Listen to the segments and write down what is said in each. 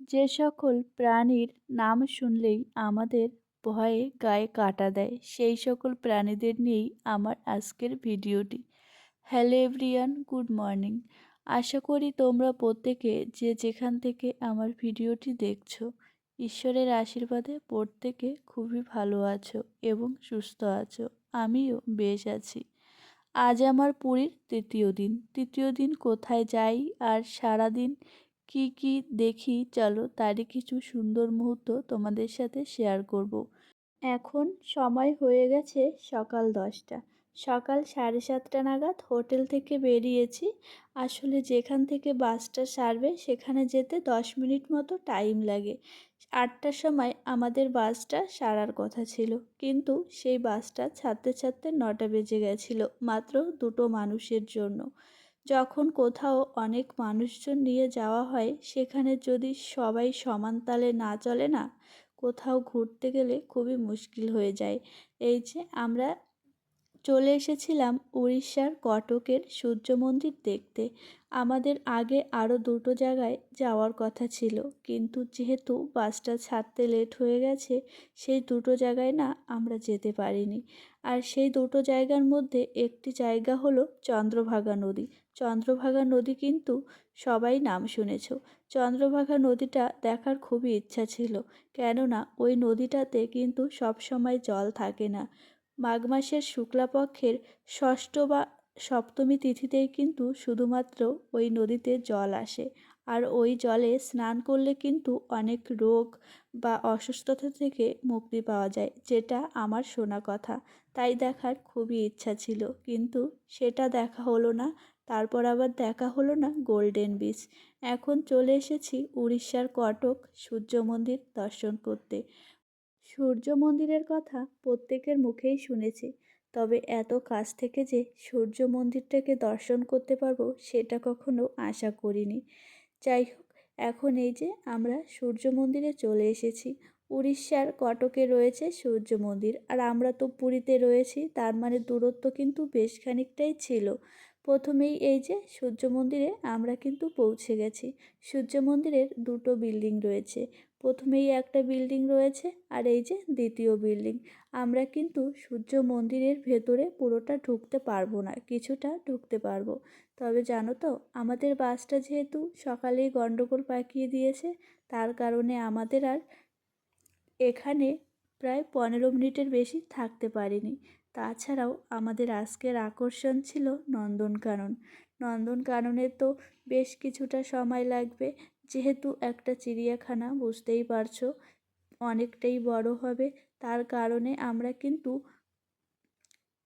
যে সকল প্রাণীর নাম শুনলেই আমাদের ভয়ে গায়ে কাটা দেয়, সেই সকল প্রাণীদের নিয়েই আমার আজকের ভিডিওটি। Hello everyone good morning. আশা করি তোমরা প্রত্যেকে যে যেখান থেকে আমার ভিডিওটি দেখছ, ঈশ্বরের আশীর্বাদে প্রত্যেকে খুবই ভালো আছো এবং সুস্থ আছো। আমিও বেশ আছি। আজ আমার পুরীর তৃতীয় দিন। তৃতীয় দিন কোথায় যাই আর সারা দিন কি কি দেখি? চলো তারই কিছু সুন্দর মুহূর্ত তোমাদের সাথে শেয়ার করব। এখন সময় হয়ে গেছে সকাল দশটা। সকাল সাড়ে সাতটা নাগাদ হোটেল থেকে বেরিয়েছি। আসলে যেখান থেকে বাসটা সারবে সেখানে যেতে দশ মিনিট মতো টাইম লাগে। আটটার সময় আমাদের বাসটা সারার কথা ছিল। কিন্তু সেই বাসটা ছাড়তে ছাড়তে নটা বেজে গেছিল, মাত্র দুটো মানুষের জন্য। যখন কোথাও অনেক মানুষজন নিয়ে যাওয়া হয়, সেখানে যদি সবাই সমান তালে না চলে না, কোথাও ঘুরতে গেলে খুবই মুশকিল হয়ে যায়। এই যে আমরা চলে এসেছিলাম উড়িষ্যার কটকের সূর্য মন্দির দেখতে। আমাদের আগে আরও দুটো জায়গায় যাওয়ার কথা ছিল। কিন্তু যেহেতু বাসটা ছাড়তে লেট হয়ে গেছে, সেই দুটো জায়গায় না আমরা যেতে পারিনি। আর সেই দুটো জায়গার মধ্যে একটি জায়গা হলো চন্দ্রভাগা নদী। চন্দ্রভাগা নদী কিন্তু সবাই নাম শুনেছ। চন্দ্রভাগা নদীটা দেখার খুবই ইচ্ছা ছিল, কেননা ওই নদীটাতে কিন্তু সব সময় জল থাকে না। মাঘ মাসের শুক্লাপক্ষের ষষ্ঠ বা সপ্তমী তিথিতেই কিন্তু শুধুমাত্র ওই নদীতে জল আসে। আর ওই জলে স্নান করলে কিন্তু অনেক রোগ বা অসুস্থতা থেকে মুক্তি পাওয়া যায়, যেটা আমার শোনা কথা। তাই দেখার খুবই ইচ্ছা ছিল, কিন্তু সেটা দেখা হলো না। তারপর আবার দেখা হলো না গোল্ডেন বিচ। এখন চলে এসেছি উড়িষ্যার কটক সূর্য মন্দির দর্শন করতে। সূর্য মন্দিরের কথা প্রত্যেকের মুখেই শুনেছি। তবে এত কাছ থেকে যে সূর্য মন্দিরটাকে দর্শন করতে পারব সেটা কখনো আশা করিনি। যাই হোক, এখন এই যে আমরা সূর্য মন্দিরে চলে এসেছি। উড়িষ্যার কটকে রয়েছে সূর্য মন্দির। আর আমরা তো পুরীতে রয়েছি, তার মানে দূরত্ব কিন্তু বেশ খানিকটাই ছিল। প্রথমেই এই যে সূর্য মন্দিরে আমরা কিন্তু পৌঁছে গেছি। সূর্য মন্দিরের দুটো বিল্ডিং রয়েছে। প্রথমেই একটা বিল্ডিং রয়েছে আর এই যে দ্বিতীয় বিল্ডিং। আমরা কিন্তু সূর্য মন্দিরের ভেতরে পুরোটা ঢুকতে পারব না, কিছুটা ঢুকতে পারব। তবে জানো তো, আমাদের বাসটা যেহেতু সকালেই গণ্ডগোল পাকিয়ে দিয়েছে, তার কারণে আমাদের আর এখানে প্রায় পনেরো মিনিটের বেশি থাকতে পারিনি। তাছাড়াও আমাদের আজকের আকর্ষণ ছিল নন্দনকানন। নন্দনকাননে তো বেশ কিছুটা সময় লাগবে যেহেতু একটা চিড়িয়াখানা, বুঝতেই পারছ, অনেকটাই বড় হবে। তার কারণে আমরা কিন্তু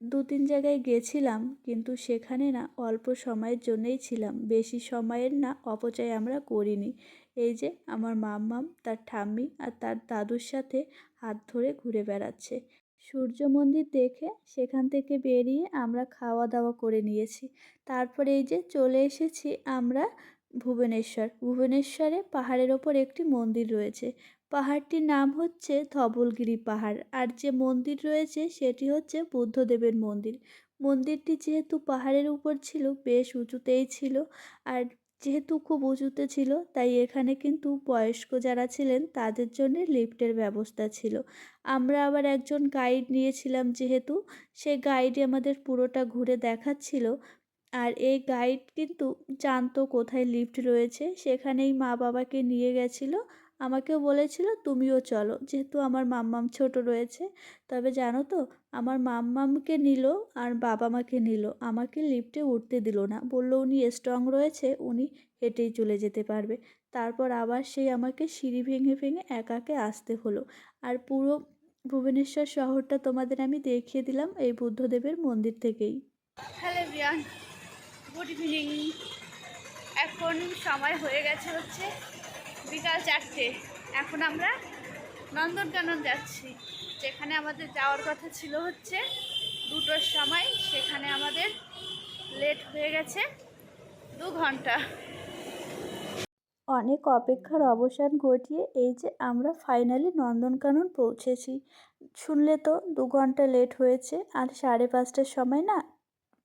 দু তিন জায়গায় গেছিলাম, কিন্তু সেখানে না অল্প সময়ের জন্যেই ছিলাম। বেশি সময়ের না, অপচয় আমরা করিনি। এই যে আমার মাম্মাম, তার ঠাম্মি আর তার দাদুর সাথে হাত ধরে ঘুরে বেড়াচ্ছে। সূর্য মন্দির দেখে সেখান থেকে বেরিয়ে আমরা খাওয়া দাওয়া করে নিয়েছি। তারপরে এই যে চলে এসেছি আমরা ভুবনেশ্বর। ভুবনেশ্বরে পাহাড়ের ওপর একটি মন্দির রয়েছে। পাহাড়টির নাম হচ্ছে ধবলগিরি পাহাড়। আর যে মন্দির রয়েছে সেটি হচ্ছে বুদ্ধদেবের মন্দির। মন্দিরটি যেহেতু পাহাড়ের উপর ছিল, বেশ উঁচুতেই ছিল। আর যেহেতু খুব উঁচুতে ছিল, তাই এখানে কিন্তু বয়স্ক যারা ছিলেন, তাদের জন্য লিফটের ব্যবস্থা ছিল। আমরা আবার একজন গাইড নিয়েছিলাম যেহেতু, সে গাইডই আমাদের পুরোটা ঘুরে দেখাচ্ছিল। আর এই গাইড কিন্তু জানতো কোথায় লিফট রয়েছে, সেখানেই মা বাবাকে নিয়ে গেছিল। আমাকেও বলেছিল, তুমিও চলো, যেহেতু আমার মাম্মাম ছোট রয়েছে। তবে জানো তো, আমার মাম্মামকে নিল আর বাবা মাকে নিল। আমাকে লিফটে উঠতে দিল না। বলল, উনি স্ট্রং রয়েছে, উনি হেঁটেই চলে যেতে পারবে। তারপর আবার সেই আমাকে সিঁড়ি ভেঙে ভেঙে একাকে আসতে হলো। আর পুরো ভুবনেশ্বর শহরটা তোমাদের আমি দেখিয়ে দিলাম এই বুদ্ধদেবের মন্দির থেকেই। Hello good evening. এখন সময় হয়ে গেছে হচ্ছে বিকাল চারটে। এখন আমরা নন্দনকানন যাচ্ছি। যেখানে আমাদের যাওয়ার কথা ছিল হচ্ছে দুটোর সময়। সেখানে আমাদের লেট হয়ে গেছে দু ঘণ্টা। অনেক অপেক্ষার অবসান ঘটিয়ে এই যে আমরা ফাইনালি নন্দনকানন পৌঁছেছি। শুনলে তো দু ঘণ্টা লেট হয়েছে, আর সাড়ে পাঁচটার সময় না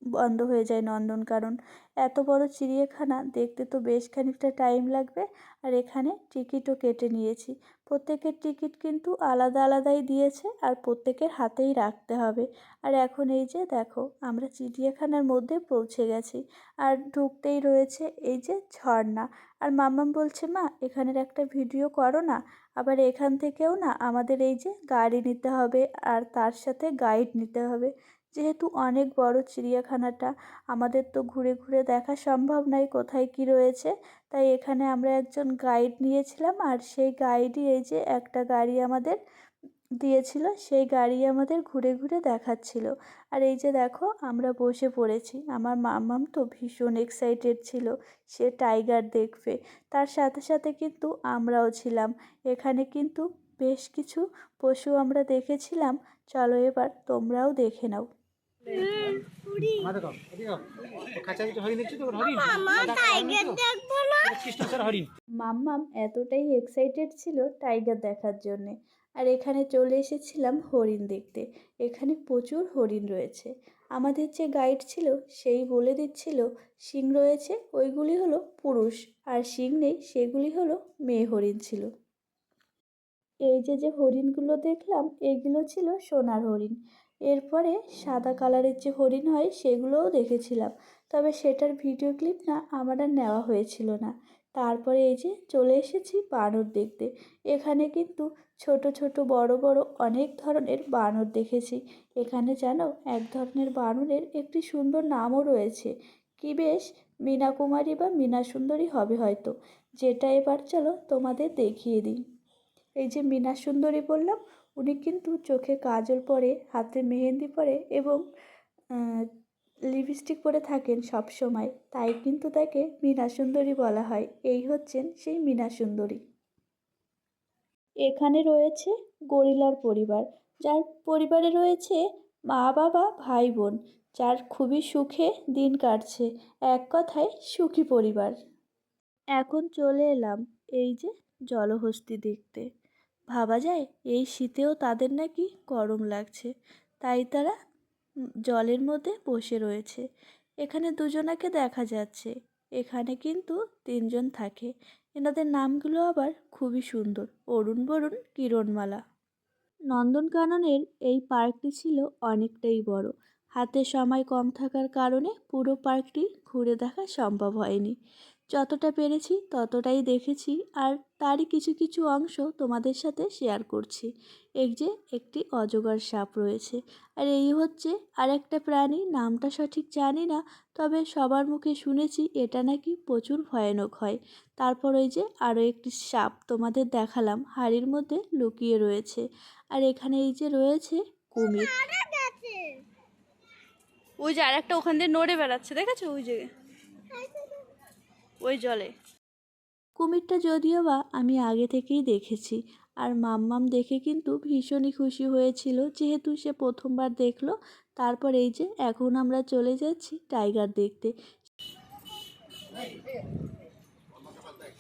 বন্ধ হয়ে যায় নন্দনকানন এত বড় চিড়িয়াখানা দেখতে তো বেশ খানিকটা টাইম লাগবে। আর এখানে টিকিটও কেটে নিয়েছি। প্রত্যেকের টিকিট কিন্তু আলাদা আলাদাই দিয়েছে আর প্রত্যেকের হাতেই রাখতে হবে। আর এখন এই যে দেখো, আমরা চিড়িয়াখানার মধ্যে পৌঁছে গেছি। আর ঢুকতেই রয়েছে এই যে ঝর্ণা। আর মাম্মাম বলছে, মা, এখানের একটা ভিডিও করো না। আবার এখান থেকেও না আমাদের এই যে গাড়ি নিতে হবে আর তার সাথে গাইড নিতে হবে। যেহেতু অনেক বড় চিড়িয়াখানাটা, আমাদের তো ঘুরে ঘুরে দেখা সম্ভব নয় কোথায় কি রয়েছে। তাই এখানে আমরা একজন গাইড নিয়েছিলাম আর সেই গাইডই এই যে একটা গাড়ি আমাদের দিয়েছিল, সেই গাড়ি আমাদের ঘুরে ঘুরে দেখাচ্ছিল। আর এই যে দেখো, আমরা বসে পড়েছি। আমার মাম্মাম তো ভীষণ এক্সাইটেড ছিল, সে টাইগার দেখবে। তার সাথে সাথে কিন্তু আমরাও ছিলাম। এখানে কিন্তু বেশ কিছু পশু আমরা দেখেছিলাম। চলো এবার তোমরাও দেখে নাও। মাম্মাম এতটাই এক্সাইটেড ছিল টাইগার দেখার জন্যে। আর এখানে চলে এসেছিলাম হরিণ দেখতে। এখানে প্রচুর হরিণ রয়েছে। আমাদের যে গাইড ছিল সেই বলে দিচ্ছিল শিং রয়েছে ওইগুলি হলো পুরুষ আর শিং নেই সেগুলি হলো মেয়ে হরিণ ছিল। এই যে যে হরিণগুলো দেখলাম এইগুলো ছিল সোনার হরিণ। এরপরে সাদা কালারের যে হরিণ হয় সেগুলোও দেখেছিলাম। তবে সেটার ভিডিও ক্লিপ না আমার আর নেওয়া হয়েছিল না। তারপরে এই যে চলে এসেছি বানর দেখতে। এখানে কিন্তু ছোট ছোট বড় বড় অনেক ধরনের বানর দেখেছি। এখানে জানো এক ধরনের বানরের একটি সুন্দর নামও রয়েছে। কি বেশ মীনা কুমারী বা মীনা সুন্দরী হবে হয়তো। যেটা এবার চলো তোমাদের দেখিয়ে দিই। এই যে মীনা সুন্দরী বললাম উনি কিন্তু চোখে কাজল পরে, হাতে মেহেন্দি পরে এবং লিপস্টিক পরে থাকেন সব সময়। তাই কিন্তু তাকে মীনা সুন্দরী বলা হয়। এই হচ্ছেন সেই মীনা সুন্দরী। এখানে রয়েছে গরিলার পরিবার। যার পরিবারে রয়েছে মা, বাবা, ভাই, বোন। যার খুবই সুখে দিন কাটছে। এক কথায় সুখী পরিবার। এখন চলে এলাম এই যে জলহস্তি দেখতে। ভাবা যায়, এই শীতেও তাদের নাকি গরম লাগছে। তাই তারা জলের মধ্যে বসে রয়েছে। এখানে দুজনাকে দেখা যাচ্ছে। এখানে কিন্তু তিনজন থাকে। এনাদের নামগুলো আবার খুবই সুন্দর। অরুণ বরুণ, কিরণমালা। নন্দনকাননের এই পার্কটি ছিল অনেকটাই বড়। হাতে সময় কম থাকার কারণে পুরো পার্কটি ঘুরে দেখা সম্ভব হয়নি। যতটা পেরেছি ততটাই দেখেছি আর তারই কিছু কিছু অংশ তোমাদের সাথে শেয়ার করছি। এই যে একটি অজগর সাপ রয়েছে। আর এই হচ্ছে আর একটা প্রাণী নামটা সঠিক জানি না তবে সবার মুখে শুনেছি এটা নাকি প্রচুর ভয়ানক হয়। তারপর ওই যে আরও একটি সাপ তোমাদের দেখালাম হাড়ির মধ্যে লুকিয়ে রয়েছে। আর এখানে এই যে রয়েছে কুমির। ওই যে আর একটা ওখান দিয়ে নড়ে বেড়াচ্ছে দেখেছ? ওই যে। ওই জলে। কুমিরটা যদিও বা আমি আগে থেকেই দেখেছি, আর মাম্মাম দেখে কিন্তু ভীষণই খুশি হয়েছিল যেহেতু সে প্রথমবার দেখল, তারপর এই যে এখন আমরা চলে যাচ্ছি টাইগার দেখতে।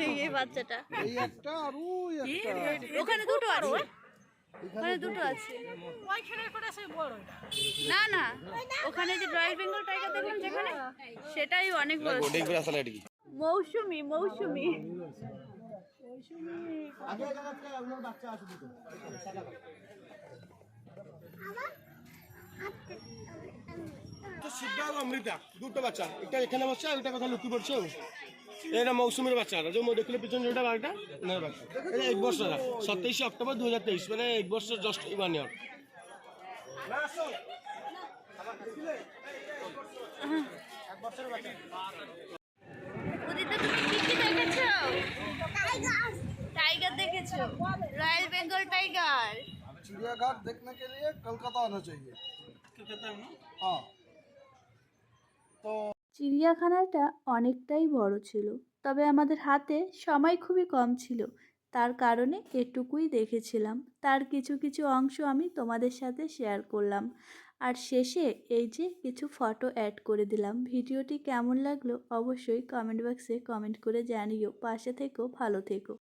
এই এই বাচ্চাটা। ওখানে দুটো আছে। ওখানে দুটো আছে। না না। ওখানে যে রয়্যাল বেঙ্গল টাইগার দেখলাম যেখানে সেটাই অনেক বড়। মৌসুমি মৌসুমি। সিদ্ধার্থ অমৃতা দুটো বাচ্চা। একটা এখানে বসছে আর একটা কোথাও লুকিয়ে পড়ছে? এটা মৌসুমের বাচ্চাটা যে দেখলে পিছনে যেটা বাড়িটা ওনার বাচ্চা এটা এক বছর সতেইশে অক্টোবর দু হাজার তেইশ মানে এক বছর জাস্ট ওয়ান ইয়ার উদিতা তুমি কি কি দেখেছো টাইগার দেখেছো রয়্যাল বেঙ্গল টাইগার चिड़ियाघर देखने के लिए कलकत्ता आना चाहिए हाँ तो চিড়িয়াখানাটা অনেকটাই বড় ছিল, তবে আমাদের হাতে সময় খুবই কম ছিল। তার কারণে এটুকুই দেখেছিলাম। তার কিছু কিছু অংশ আমি তোমাদের সাথে শেয়ার করলাম। আর শেষে এই যে কিছু ফটো অ্যাড করে দিলাম, ভিডিওটি কেমন লাগল অবশ্যই কমেন্ট বক্সে কমেন্ট করে জানিও। পাশে থেকো, ভালো থেকো।